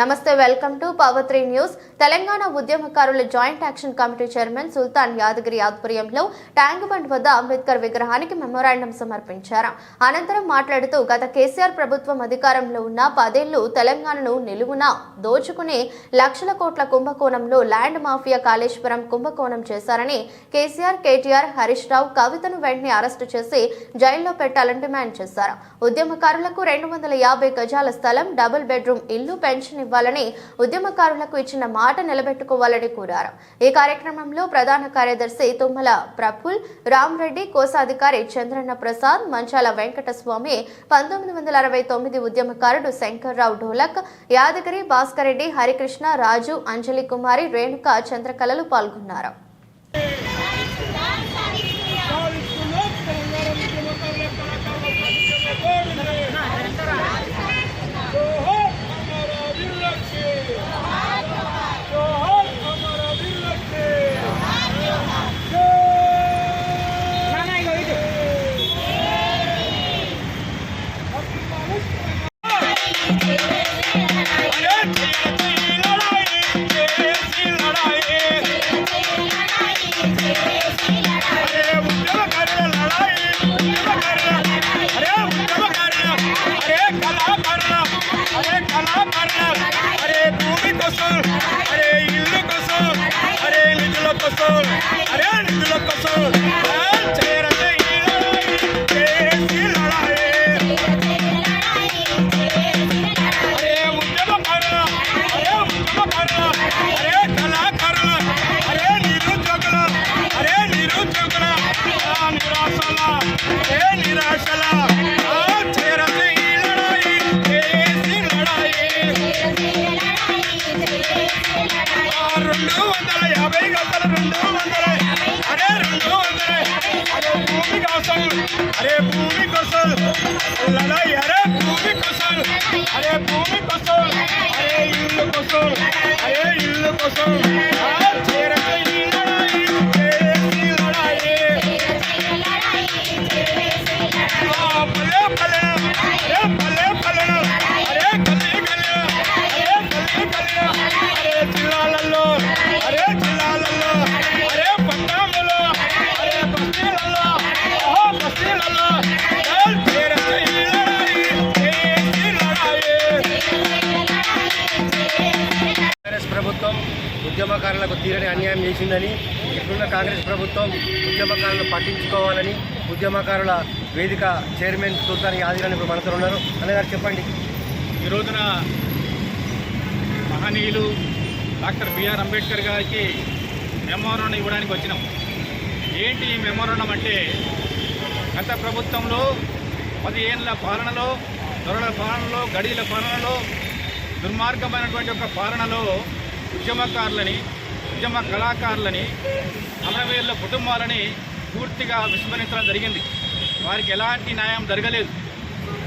నమస్తే welcome to power three news Telangana ఉద్యమకారుల joint action committee chairman Sultan Yadagiri ఆధ్వర్యంలో tank bund వద్ద అంబేద్కర్ విగ్రహానికి మెమోరాండం సమర్పించారు. అనంతరం మాట్లాడుతూ గత కేసీఆర్ ప్రభుత్వం అధికారంలో ఉన్న పదేళ్ళు తెలంగాణను నిలువున దోచుకుని లక్షల కోట్ల కుంభకోణంలో ల్యాండ్ మాఫియా కాళేశ్వరం కుంభకోణం చేశారని కేసీఆర్ కేటీఆర్ హరీష్ రావు కవితను వెంటనే అరెస్టు చేసి జైల్లో పెట్టాలని డిమాండ్ చేశారు. ఉద్యమకారులకు రెండు వందల యాభై గజాల స్థలం డబుల్ బెడ్రూమ్ ఇల్లు పెన్షన్ ఇవ్వాలని ఉద్యమకారులకు ఇచ్చిన మాట నిలబెట్టుకోవాలని కోరారు. ఈ కార్యక్రమంలో ప్రధాన కార్యదర్శి తుమ్మల ప్రఫుల్ రామ్రెడ్డి కోశాధికారి చంద్రన్న ప్రసాద్ మంచాల వెంకటస్వామి పంతొమ్మిది వందల అరవై తొమ్మిది ఉద్యమకారుడు శంకర్రావు ఢోలక్ యాదగిరి భాస్కర్ రెడ్డి హరికృష్ణ రాజు అంజలి కుమారి రేణుక చంద్రకళలు పాల్గొన్నారు. భూమి కోసం అరే భూమి కోసం. అరే భూమి కోసం. లడాయి చేసిందని ఇప్పుడున్న కాంగ్రెస్ ప్రభుత్వం ఉద్యమకారులను పట్టించుకోవాలని ఉద్యమకారుల వేదిక చైర్మన్ సుల్తాన్ యాదగిరి ఇప్పుడు మనతో ఉన్నారు. అన్నగారు చెప్పండి. ఈ రోజున మహనీయులు డాక్టర్ బిఆర్ అంబేద్కర్ గారికి మెమోరాండం ఇవ్వడానికి వచ్చినాం. ఏంటి ఈ మెమోరాండం అంటే గత ప్రభుత్వంలో పది పాలనలో దొరల పాలనలో గడిల పాలనలో దుర్మార్గమైనటువంటి ఒక పాలనలో ఉద్యమకారులని ఉద్యమ కళాకారులని అమరవీరుల కుటుంబాలని పూర్తిగా విస్మరించడం జరిగింది. వారికి ఎలాంటి న్యాయం జరగలేదు.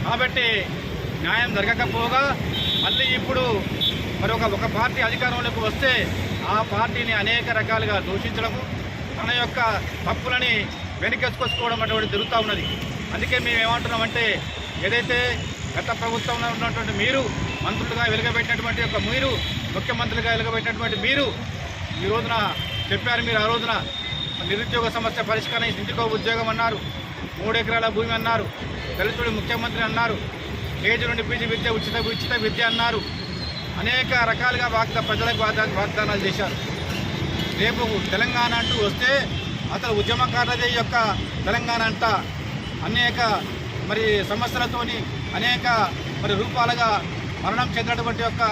కాబట్టి న్యాయం జరగకపోగా మళ్ళీ ఇప్పుడు మరి ఒక పార్టీ అధికారంలోకి వస్తే ఆ పార్టీని అనేక రకాలుగా దూషించడము తన యొక్క తప్పులని వెనకేసుకొచ్చుకోవడం అటువంటి జరుగుతూ ఉన్నది. అందుకే మేము ఏమంటున్నామంటే ఏదైతే గత ప్రభుత్వంలో ఉన్నటువంటి మీరు మంత్రులుగా వెలుగబెట్టినటువంటి యొక్క మీరు ముఖ్యమంత్రిగా వెలుగబెట్టినటువంటి మీరు ఈ రోజున చెప్పారు మీరు ఆ రోజున నిరుద్యోగ సమస్య పరిష్కారం ఇంటికో ఉద్యోగం అన్నారు మూడు ఎకరాల భూమి అన్నారు దళితుడు ముఖ్యమంత్రి అన్నారు కేజీ నుండి పీజీ విద్య ఉచిత ఉచిత విద్య అన్నారు. అనేక రకాలుగా వాగ్దా ప్రజలకు వాగ్దానాలు చేశారు. రేపు తెలంగాణ అంటూ వస్తే అతను ఉద్యమకారులదే యొక్క తెలంగాణ అంట. అనేక మరి సమస్యలతోని అనేక మరి రూపాలుగా మరణం చెందినటువంటి యొక్క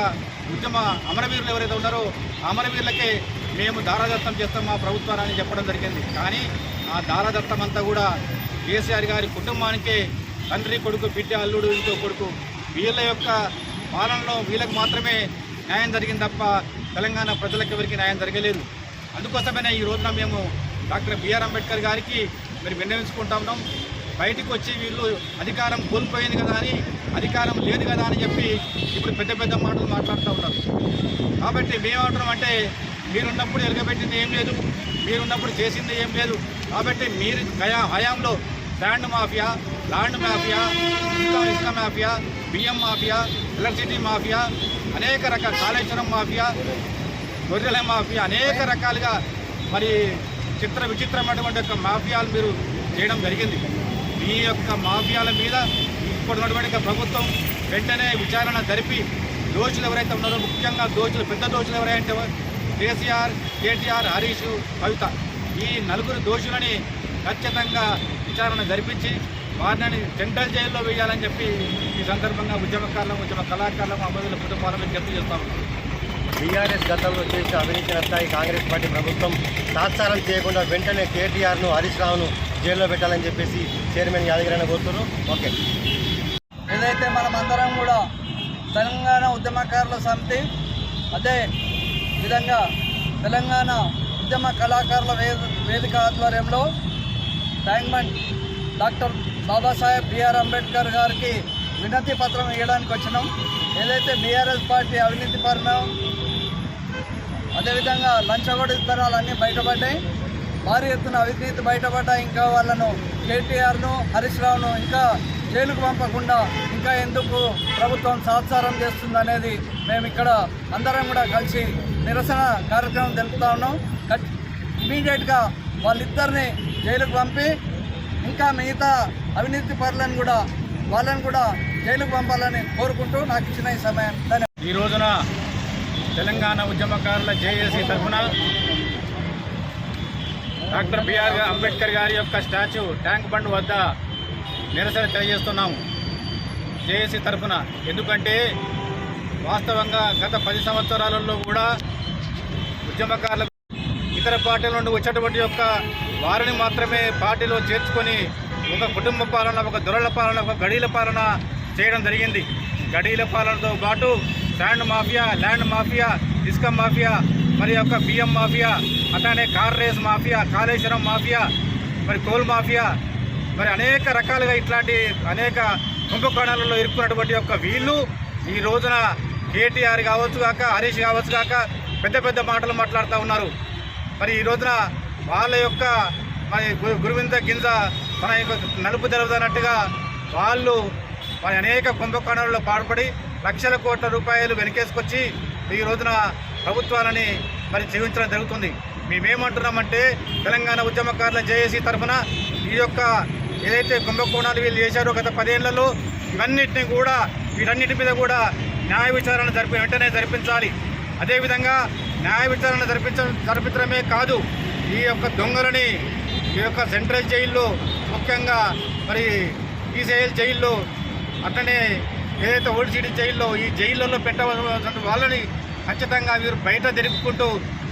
ఉద్యమ అమరవీరులు ఎవరైతే ఉన్నారో అమరవీరులకే మేము దారాదత్తం చేస్తాం మా ప్రభుత్వాన్ని చెప్పడం జరిగింది. కానీ ఆ దారాదత్తం అంతా కూడా కేసీఆర్ గారి కుటుంబానికే తండ్రి కొడుకు బిడ్డ అల్లుడు ఇంకో కొడుకు వీళ్ళ యొక్క పాలనలో వీళ్ళకు మాత్రమే న్యాయం జరిగింది తప్ప తెలంగాణ ప్రజలకు ఎవరికి న్యాయం జరగలేదు. అందుకోసమే ఈ రోజున మేము డాక్టర్ బిఆర్ అంబేద్కర్ గారికి మరి విన్నవించుకుంటున్నాం బయటికి వచ్చి వీళ్ళు అధికారం కోల్పోయింది కదా అని అధికారం లేదు కదా అని చెప్పి ఇప్పుడు పెద్ద పెద్ద మాటలు మాట్లాడుతూ ఉన్నారు. కాబట్టి మేమంటున్నాం అంటే మీరున్నప్పుడు ఎలగబెట్టింది ఏం లేదు. మీరున్నప్పుడు చేసింది ఏం లేదు. కాబట్టి మీరు హయా హయాంలో శాండ్ మాఫియా ల్యాండ్ మాఫియా ఇసుక ఇసుక మాఫియా బియ్యం మాఫియా ఎలక్ట్రిసిటీ మాఫియా అనేక రకాల కాళేశ్వరం మాఫియా గొర్రెల మాఫియా అనేక రకాలుగా మరి చిత్ర విచిత్రమైనటువంటి యొక్క మాఫియాలు మీరు చేయడం జరిగింది. మీ యొక్క మాఫియాల మీద ఇప్పుడు ఉన్నటువంటి ప్రభుత్వం వెంటనే విచారణ జరిపి దోషులు ఎవరైతే ఉన్నారో ముఖ్యంగా దోషులు పెద్ద దోషులు ఎవరైతే కేసీఆర్ కేటీఆర్ హరీష్ కవిత. ఈ నలుగురు దోషులని ఖచ్చితంగా విచారణ జరిపించి వారిని సెంట్రల్ జైల్లో వేయాలని చెప్పి ఈ సందర్భంగా ఉద్యమకారులం ఉద్యమ కళాకారులం అమరుల కుటుంబాలను విజ్ఞప్తి చేస్తా బీఆర్ఎస్ గతంలో చేసిన అవినీతి నష్టాయి కాంగ్రెస్ పార్టీ ప్రభుత్వం తాత్సారం చేయకుండా వెంటనే కేటీఆర్ను హరీష్ రావును జైల్లో పెట్టాలని చెప్పేసి చైర్మన్ యాదగిరి కోరుతున్నారు. ఓకే. ఏదైతే మనం అందరం కూడా తెలంగాణ ఉద్యమకారుల సమితి అదే విధంగా తెలంగాణ ఉద్యమ కళాకారుల వేదిక ఆధ్వర్యంలో Tank Bund doctor Babasaheb B R Ambedkar గారికి వినతి పత్రం ఇవ్వడానికి వచ్చినాం. ఏదైతే బీఆర్ఎస్ పార్టీ అవినీతి పరిణామం అదేవిధంగా లంచగొడ అన్నీ బయటపడ్డాయి. భారీ ఎత్తున అవినీతి బయటపడ్డాయి. ఇంకా వాళ్ళను కేటీఆర్ను హరీష్ రావును ఇంకా జైలుకు పంపకుండా ఇంకా ఎందుకు ప్రభుత్వం సాత్సారం చేస్తుందనేది మేము ఇక్కడ అందరం కూడా కలిసి నిరసన కార్యక్రమం తెలుపుతా ఉన్నాం. ఇమీడియట్గా వాళ్ళిద్దరిని జైలుకు పంపి ఇంకా మిగతా అవినీతి పరులను కూడా వాళ్ళని కూడా జైలుకు పంపాలని కోరుకుంటూ నాకు ఇచ్చిన ఈ సమయం. ధన్యవాదాలు. ఈ రోజున తెలంగాణ ఉద్యమకారుల జేఏసీ తరఫున డాక్టర్ బిఆర్ అంబేద్కర్ గారి యొక్క స్టాచ్యూ ట్యాంక్ బండ్ వద్ద నిరసన తెలియజేస్తున్నాము. జేఏసీ తరఫున. ఎందుకంటే వాస్తవంగా గత పది సంవత్సరాలలో కూడా ఉద్యమకారుల ఇతర పార్టీల నుండి వచ్చేటువంటి యొక్క వారిని మాత్రమే పార్టీలో చేర్చుకొని ఒక కుటుంబ పాలన ఒక దొరల పాలన ఒక గడీల పాలన చేయడం జరిగింది. గడీల పాలనతో పాటు శాండ్ మాఫియా ల్యాండ్ మాఫియా ఇసుక మాఫియా మరి యొక్క బియ్యం మాఫియా అట్లానే car race mafia Kaleshwaram mafia మరి కోల్ మాఫియా మరి అనేక రకాలుగా ఇట్లాంటి అనేక కుంభకోణాలలో ఇరుక్కున్నటువంటి యొక్క వీళ్ళు ఈ రోజున కేటీఆర్ కావచ్చు కాక హరీష్ కావచ్చు కాక పెద్ద పెద్ద మాటలు మాట్లాడుతూ ఉన్నారు. మరి ఈ రోజున వాళ్ళ యొక్క మరి గు- గురువింద గింజ మన యొక్క నలుపు తెలవదన్నట్టుగా వాళ్ళు మరి అనేక కుంభకోణాలలో పాల్పడి లక్షల కోట్ల రూపాయలు వెనకేసుకొచ్చి ఈ రోజున ప్రభుత్వాలని మరి జీవించడం జరుగుతుంది. మేమేమంటున్నామంటే తెలంగాణ ఉద్యమకారుల జేఏసీ తరఫున ఈ యొక్క ఏదైతే కుంభకోణాలు వీళ్ళు చేశారో గత పదేళ్ళలో ఇవన్నిటిని కూడా వీటన్నిటి మీద కూడా న్యాయ విచారణ జరిపి వెంటనే జరిపించాలి. అదేవిధంగా న్యాయ విచారణ జరిపించ జరిపించడమే కాదు ఈ యొక్క దొంగలని ఈ యొక్క సెంట్రల్ జైల్లో ముఖ్యంగా మరి ఈసీఐఎల్ జైల్లో అట్లనే ఏదైతే ఓల్డ్ సిటీ జైల్లో ఈ జైళ్ళలో పెట్టవలసిన వాళ్ళని ఖచ్చితంగా వీరు బయట తిరుగుకుంటూ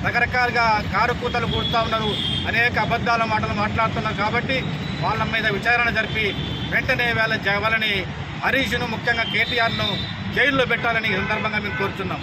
రకరకాలుగా కారు కూతలు కూడుతూ ఉన్నారు. అనేక అబద్ధాల మాటలు మాట్లాడుతున్నారు కాబట్టి వాళ్ళ మీద విచారణ జరిపి వెంటనే వాళ్ళ జ- వాళ్ళని హరీష్ను ముఖ్యంగా కేటీఆర్ను జైల్లో పెట్టాలని సందర్భంగా మేము కోరుతున్నాం